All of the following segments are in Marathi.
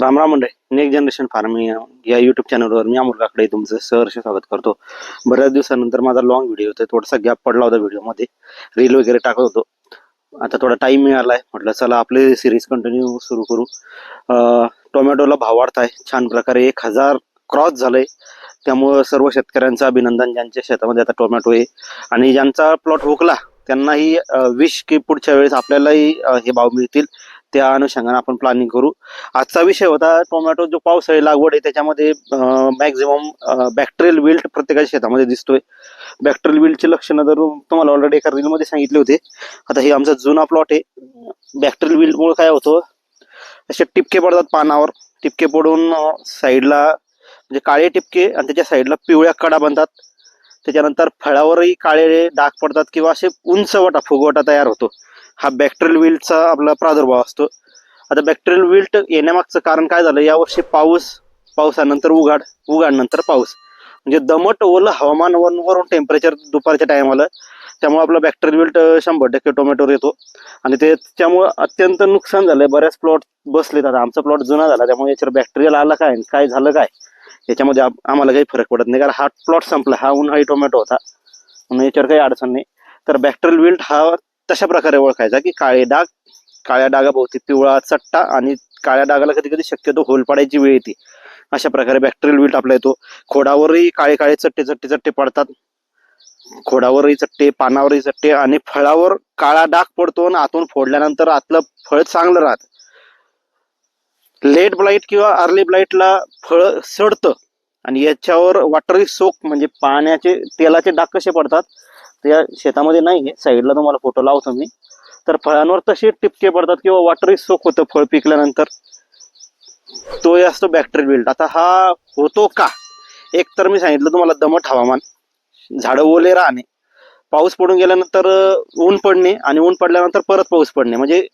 राम राम मंडळी नेक्स्ट जनरेशन फार्मिंग या युट्यूब चॅनलवर मी अमोल काकडे तुमचं सहर्ष स्वागत करतो. बऱ्याच दिवसानंतर माझा लॉंग व्हिडिओ होता थोडासा गॅप पडला होता व्हिडिओमध्ये रील वगैरे टाकत होतो. आता थोडा टाईम मिळाला आहे म्हटलं चला आपले सिरीज कंटिन्यू सुरू करू. टोमॅटोला भाव वाढताय. छान प्रकारे एक हजार क्रॉस झालंय. त्यामुळं सर्व शेतकऱ्यांचं अभिनंदन. ज्यांच्या शेतामध्ये आता टोमॅटो आहे आणि ज्यांचा प्लॉट हुकला त्यांनाही विश की पुढच्या वेळेस आपल्यालाही हे भाव मिळतील. त्या अनुषंगाने आपण प्लॅनिंग करू. आजचा विषय होता टोमॅटो जो पावसाळी लागवड आहे त्याच्यामध्ये मॅक्झिमम बॅक्टेरियल विल्ट प्रत्येकाच्या शेतामध्ये दिसतोय. बॅक्टेरियल विल्टची लक्षणं जर तुम्हाला ऑलरेडी एका रीलमध्ये सांगितले होते. आता हे आमचा जुना प्लॉट आहे. बॅक्टेरियल विल्टमुळे काय होतं? असे टिपके पडतात पानावर. टिपके पडून साईडला म्हणजे काळे टिपके आणि त्याच्या साईडला पिवळ्या कडा बनतात. त्याच्यानंतर फळावरही काळे डाग पडतात किंवा असे उंचवटा फुगवटा तयार होतो. हा बॅक्टेरियल विल्टचा आपला प्रादुर्भाव असतो. आता बॅक्टेरियल विल्ट येण्यामागचं कारण काय झालं? यावर्षी पाऊस पावसानंतर उघाड उघाडनंतर पाऊस. म्हणजे दमट ओलं हवामान वन- वरून टेम्परेचर दुपारच्या टायमाला त्यामुळे आपला बॅक्टेरियल विल्ट शंभर टक्के टोमॅटोवर येतो. आणि ते त्यामुळे अत्यंत नुकसान झालंय. बऱ्याच प्लॉट बसलेत आता. आमचा प्लॉट जुना झाला त्यामुळे याच्यावर बॅक्टेरियल आला काय आणि काय झालं काय? याच्यामध्ये आम्हाला काही फरक पडत नाही. कारण हा प्लॉट संपला. हा उन्हाळी टोमॅटो होता. म्हणून याच्यावर काही अडचण नाही. तर बॅक्टेरियल विल्ट हा तशा प्रकारे ओळखायचा की काळे डाग काळ्या डागाभोवती पिवळा चट्टा आणि काळ्या डागाला कधी कधी शक्यतो होल पाडायची वेळ येते. अशा प्रकारे बॅक्टेरियल विल्ट आपला येतो. खोडावरही काळे काळे चट्टे चट्टे चट्टे पडतात. खोडावरही चट्टे पानावरही चट्टे आणि फळावर काळा डाग पडतो आणि आतून फोडल्यानंतर आतलं फळ चांगलं राहत. लेट ब्लाईट किंवा अर्ली ब्लाईटला फळ सडतं आणि याच्यावर वॉटरी सोक म्हणजे पाण्याचे तेलाचे डाग कसे पडतात? या शेतामध्ये नाहीये. साईडला तुम्हाला फोटो लावतो मी. तर फळांवर तसे टिपके पडतात किंवा वॉटरी सोक होतं फळ पिकल्यानंतर. तो असतो बॅक्टेरिया बिल्ड आता हा होतो का? एक तर मी सांगितलं तुम्हाला दमट हवामान झाडं ओले राहणे पाऊस पडून गेल्यानंतर ऊन पडणे आणि ऊन पडल्यानंतर परत पाऊस पडणे. म्हणजे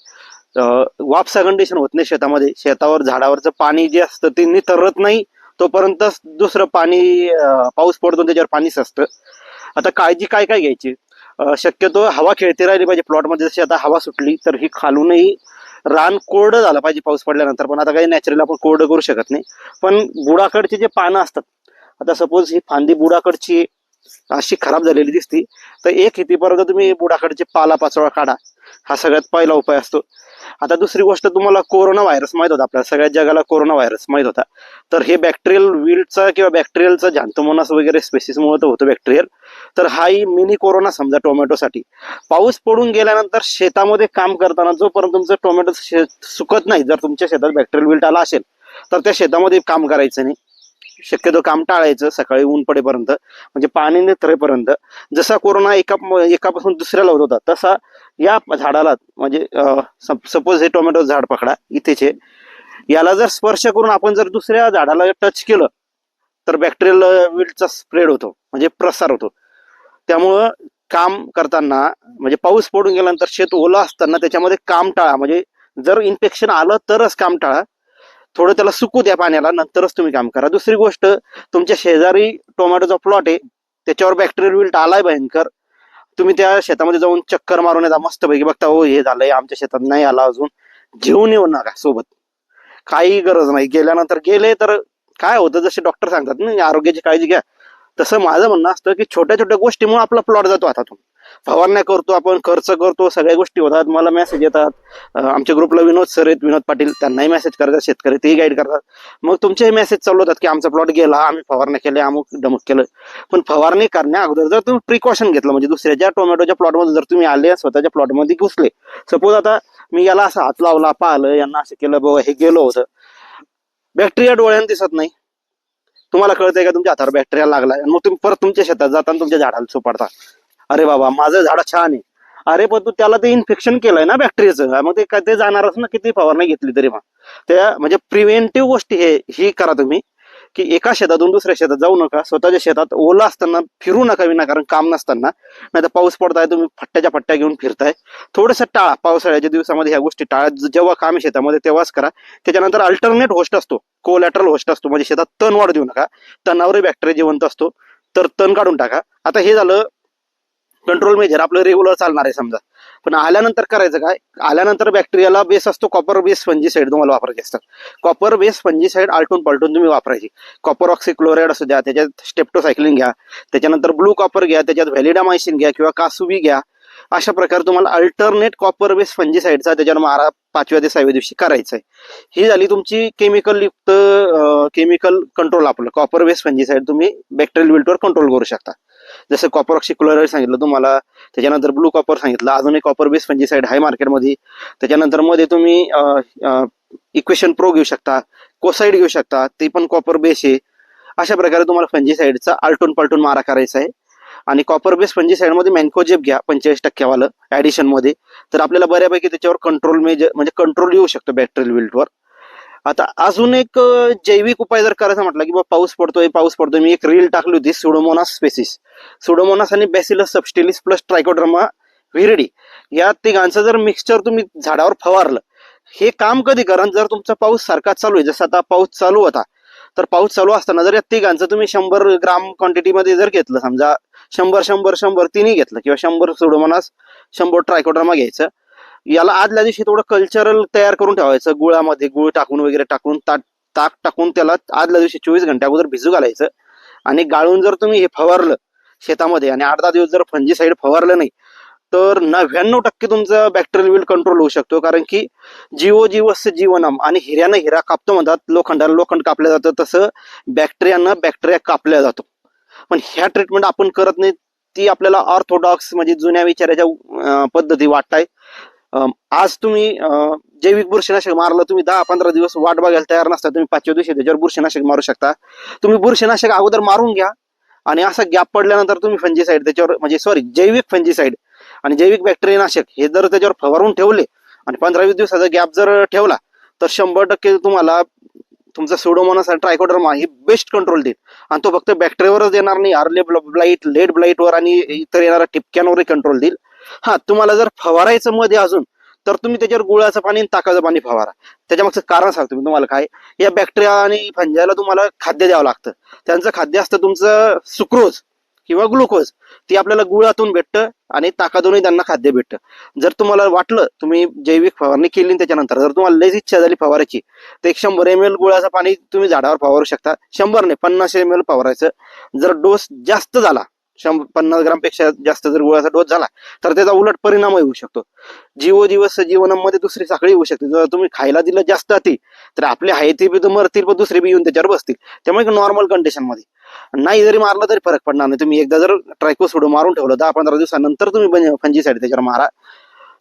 वापसा कंडिशन होत नाही शेतामध्ये. शेतावर झाडावरचं पाणी जे असतं ते नितरत नाही. तोपर्यंत दुसरं पाणी पाऊस पडतो त्याच्यावर पाणी असतं आता काळजी काय काय घ्यायची? शक्यतो हवा खेळती राहिली पाहिजे प्लॉटमध्ये जशी आता हवा सुटली तर ही खालूनही रान कोरडं झालं पाहिजे पाऊस पडल्यानंतर. पण आता काही नॅचरल आपण कोरडं करू शकत नाही. पण बुडाकडची जे पानं असतात आता सपोज ही फांदी बुडाकडची अशी खराब झालेली दिसती तर एक हितीपर्यंत तुम्ही बुडाकडचे पाला पाचोळा काढा. हा सगळ्यात पहिला उपाय असतो. आता दुसरी गोष्ट तुम्हाला कोरोना व्हायरस माहीत होता आपल्याला. सगळ्या जगाला कोरोना व्हायरस माहीत होता. तर हे बॅक्टेरियल विल्डचा किंवा बॅक्टेरियलचा झांतोमोनास वगैरे स्पेसिसमुळे तर होतं बॅक्टेरियल तर हाही मिनी कोरोना समजा टोमॅटोसाठी. पाऊस पडून गेल्यानंतर शेतामध्ये काम करताना जोपर्यंत तुमचं टोमॅटो शेत सुकत नाही जर तुमच्या शेतात बॅक्टेरियल विल्ट आला असेल तर त्या शेतामध्ये काम करायचं नाही. शक्यतो काम टाळायचं सकाळी ऊन पडेपर्यंत म्हणजे पाणी निथरेपर्यंत जसा कोरोना एका एकापासून दुसऱ्याला होत होता तसा या झाडाला म्हणजे सपोज हे टोमॅटो झाड पकडा इथेचे. याला जर स्पर्श करून आपण जर दुसऱ्या झाडाला टच केलं तर बॅक्टेरियल विल्टचा स्प्रेड होतो म्हणजे प्रसार होतो. त्यामुळं काम करताना म्हणजे पाऊस पडून गेल्यानंतर शेत ओलं असताना त्याच्यामध्ये काम टाळा म्हणजे जर इन्फेक्शन आलं तरच काम टाळा. थोडं त्याला सुकू द्या पाण्याला नंतरच तुम्ही काम करा. दुसरी गोष्ट तुमच्या शेजारी टोमॅटोचा प्लॉट आहे त्याच्यावर बॅक्टेरियल विल्ट आलाय भयंकर. तुम्ही त्या शेतामध्ये जाऊन चक्कर मारून येता मस्तपैकी बघता हो हे झालंय आमच्या शेतात नाही आला अजून. घेऊन येऊ नका सोबत. काही गरज नाही. गेल्यानंतर गेले तर काय होतं जसे डॉक्टर सांगतात ना आरोग्याची काळजी घ्या. तसं माझं म्हणणं असतं की छोट्या छोट्या गोष्टीमुळे आपला प्लॉट जातो हातातून फवारण्या करतो आपण खर्च करतो सगळ्या गोष्टी होतात. मला मेसेज येतात. आमच्या ग्रुपला विनोद सर आहेत विनोद पाटील. त्यांनाही मेसेज करतात शेतकरी तेही गाईड करतात. मग तुमचेही मेसेज चालू होतात की आमचा प्लॉट गेला आम्ही फवारण्या केल्या अमुक डमुक केलं. पण फवारणी करण्या अगोदर जर तुम्ही प्रिकॉशन घेतलं म्हणजे दुसऱ्याच्या टोमॅटोच्या प्लॉटमध्ये जर तुम्ही आले स्वतःच्या प्लॉटमध्ये घुसले. सपोज आता मी याला असं हात लावला पाहिलं यांना असं केलं बाबा हे गेलो होतं. बॅक्टेरिया डोळ्यानं दिसत नाही. तुम्हाला कळतंय का तुमच्या हातावर बॅक्टेरिया लागला आणि मग तुम्ही परत तुमच्या शेतात जाताना तुमच्या झाडाला चोपाडता अरे बाबा माझं झाड छान आहे. अरे पण तू त्याला ते इन्फेक्शन केलंय ना बॅक्टेरियाचं मग ते काय ते जाणारच ना किती फवारणी घेतली तरी मग त्या म्हणजे प्रिव्हेंटिव्ह गोष्टी हे ही करा तुम्ही की एका शेतातून दुसऱ्या शेतात जाऊ नका. स्वतःच्या शेतात ओला असताना फिरू नका विनाकारण काम नसताना. नाही तर पाऊस पडताय तुम्ही फट्ट्याच्या फट्ट्या घेऊन फिरताय. थोडंसं टाळा पावसाळ्याच्या दिवसामध्ये ह्या गोष्टी टाळा. जेव्हा काम आहे शेतामध्ये तेव्हाच करा. त्याच्यानंतर अल्टरनेट होस्ट असतो. कोलॅटरल होस्ट असतो. म्हणजे शेतात तण वाढ देऊ नका. तणावरही बॅक्टेरिया जिवंत असतो. तर तण काढून टाका. आता हे झालं कंट्रोल मेजर आपलं रेग्युलर चालणार आहे समजा. पण आल्यानंतर करायचं काय? आल्यानंतर बॅक्टेरियाला बेस असतो कॉपर बेस फंजीसाईड तुम्हाला वापरायचे असतात. कॉपर बेस फंजीसाईड आलटून पलटून तुम्ही वापरायची. कॉपर ऑक्सिक्लोराईड असू द्या त्याच्यात स्टेप्टोसायक्लिन घ्या. त्याच्यानंतर ब्लू कॉपर घ्या त्याच्यात व्हॅलिडामायसिन घ्या किंवा कासुबी घ्या. अशा प्रकारे तुम्हाला अल्टरनेट कॉपर बेस फंजीसाईडचा त्याच्यावर मारा पाचव्या ते सहाव्या दिवशी करायचं आहे ही झाली तुमची केमिकल युक्त केमिकल कंट्रोल आपलं. कॉपर बेस फंजीसाईड तुम्ही बॅक्टेरियल विल्टवर कंट्रोल करू शकता. जसं कॉपर ऑक्सिक्लोराईड सांगितलं तुम्हाला त्याच्यानंतर ब्लू कॉपर सांगितलं अजून एक कॉपर बेस फंजीसाईड आहे मार्केटमध्ये त्याच्यानंतरमध्ये तुम्ही इक्वेशन प्रो घेऊ शकता कोसाईड घेऊ शकता ते पण कॉपर बेस आहे. अशा प्रकारे तुम्हाला फंजीसाईडचा आलटून पलटून मारा करायचा आहे. आणि कॉपर बेस फंजीसाईडमध्ये मॅन्कोजेब घ्या पंचेचाळीस टक्क्यावालं ऍडिशनमध्ये. तर आपल्याला बऱ्यापैकी त्याच्यावर कंट्रोल मेजर म्हणजे कंट्रोल येऊ शकतो बॅक्टेरियल विल्टवर आता अजून एक जैविक उपाय जर करायचा म्हटलं की बा पाऊस पडतोय पाऊस पडतोय मी एक रील टाकली होती सुडोमोनास स्पेसिस सुडोमोनास आणि bacillus subtilis plus trichoderma viride या तिघांचं जर मिक्सचर तुम्ही झाडावर फवारलं हे काम कधी करा? जर तुमचा पाऊस सारखा चालू आहे जसं आता पाऊस चालू होता तर पाऊस चालू असताना जर या तिघांचं तुम्ही शंभर ग्राम क्वांटिटीमध्ये जर घेतलं समजा शंभर शंभर शंभर तिन्ही घेतलं किंवा शंभर सुडोमोनास शंभर ट्रायकोड्रामा घ्यायचं याला आदल्या दिवशी थोडं कल्चरल तयार करून ठेवायचं. गुळामध्ये गुळ टाकून वगैरे टाकून ताक ताक टाकून त्याला आदल्या दिवशी चोवीस घंट्या अगोदर भिजू घालायचं. आणि गाळून जर तुम्ही हे फवारलं शेतामध्ये आणि आठ दहा दिवस जर फंजी साईड फवारलं नाही तर नव्याण्णव टक्के तुमचं बॅक्टेरियल विल कंट्रोल होऊ शकतो. कारण की जीवो जीवस जीवनम आणि हिऱ्यानं हिरा कापतो म्हणतात. लोखंडाला लोखंड कापलं जातं तसं बॅक्टेरियानं बॅक्टेरिया कापल्या जातो. पण ह्या ट्रीटमेंट आपण करत नाही ती आपल्याला ऑर्थोडॉक्स म्हणजे जुन्या विचाराच्या पद्धती वाटताय. आज तुम्ही जैविक बुरशीनाशक मारलं तुम्ही दहा पंधरा दिवस वाट बघायला तयार नसता तुम्ही पाचव्या दिवशी त्याच्यावर बुरशीनाशक मारू शकता. तुम्ही बुरशीनाशक अगोदर मारून घ्या आणि असा गॅप पडल्यानंतर तुम्ही फंजीसाईड त्याच्यावर म्हणजे सॉरी जैविक फंजीसाईड आणि जैविक बॅक्टेरियानाशक हे जर त्याच्यावर फवारून ठेवले आणि पंधरा वीस दिवसाचा गॅप जर ठेवला तर शंभर टक्के तुम्हाला तुमचा सोडोमोनास आणि ट्रायकोडर्मा हे बेस्ट कंट्रोल देईल. आणि तो फक्त बॅक्टेरियावरच देणार नाही आर्ले ब्लाईट लेड ब्लाईटवर आणि इतर येणाऱ्या टिपक्यांवरही कंट्रोल देईल. हा तुम्हाला जर फवारायचं मध्ये अजून तर तुम्ही त्याच्यावर गुळाचं पाणी आणि ताकाचं पाणी फवारा. त्याच्यामागचं कारण सांगतो मी तुम्हाला काय. या बॅक्टेरिया आणि फंजायला तुम्हाला खाद्य द्यावं लागतं. त्यांचं खाद्य असतं तुमचं सुक्रोज किंवा ग्लुकोज ती आपल्याला गुळातून भेटतं आणि ताकातूनही त्यांना खाद्य भेटतं. जर तुम्हाला वाटलं तुम्ही जैविक फवारणी केली त्याच्यानंतर जर तुम्हाला लयच इच्छा झाली फवारायची तर एक शंभर एम एल गुळाचं पाणी तुम्ही झाडावर फवारू शकता. शंभर नाही पन्नास एम एल फवारायचं. जर डोस जास्त झाला शंभर पन्नास ग्रामपेक्षा जास्त जर गुळाचा डोस झाला तर त्याचा उलट परिणामही होऊ शकतो. जीव दिवस जीवनामध्ये दुसरी साखळी होऊ शकते. जर तुम्ही खायला दिलं जास्त अति तर आपले हाय ते बी तर मरतील पण दुसरे बी येऊन त्याच्यावर बसतील. त्यामुळे नॉर्मल कंडिशनमध्ये. नाही जरी मारलं तरी फरक पडणार नाही. तुम्ही एकदा जर ट्रायको सोडून मारून ठेवलं दहा पंधरा दिवसानंतर तुम्ही फंजीसाईड त्याच्यावर मारा.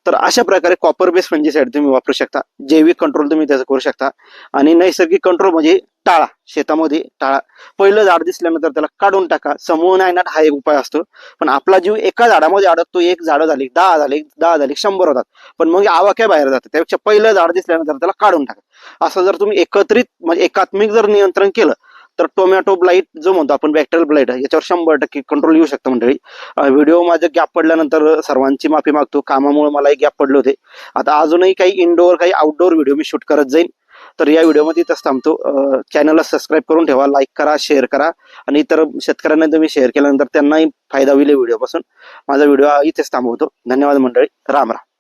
तर अशा प्रकारे कॉपर बेस फंजीसाईड तुम्ही वापरू शकता. जैविक कंट्रोल तुम्ही त्याचं करू शकता. आणि नैसर्गिक कंट्रोल म्हणजे टाळा शेतामध्ये टाळा. पहिलं झाड दिसल्यानंतर त्याला काढून टाका. समूह नायनाट हा एक उपाय असतो. पण आपला जीव एका झाडामध्ये अडकतो. एक झाड झाली दहा झाली दहा झाली शंभर होतात. पण मग आवाक्या बाहेर जातात. त्यापेक्षा पहिलं झाड दिसल्यानंतर त्याला काढून टाका. असं जर तुम्ही एकत्रित म्हणजे एकात्मिक जर नियंत्रण केलं तर टोमॅटो ब्लाईट जो म्हणतो आपण बॅक्टेरियल ब्लाईट याच्यावर शंभर टक्के कंट्रोल येऊ शकतं मंडळी. व्हिडिओ माझं गॅप पडल्यानंतर सर्वांची माफी मागतो. कामामुळे मला एक गॅप पडले होते. आता अजूनही काही इनडोअर काही आउटडोअर व्हिडिओ मी शूट करत जाईन. तर या व्हिडिओमध्ये इथंच थांबतो. चॅनलला सबस्क्राईब करून ठेवा लाईक करा शेअर करा. आणि इतर शेतकऱ्यांना तुम्ही शेअर केल्यानंतर त्यांनाही फायदा होईल व्हिडिओपासून माझा व्हिडिओ इथेच थांबवतो. धन्यवाद मंडळी. राम राम.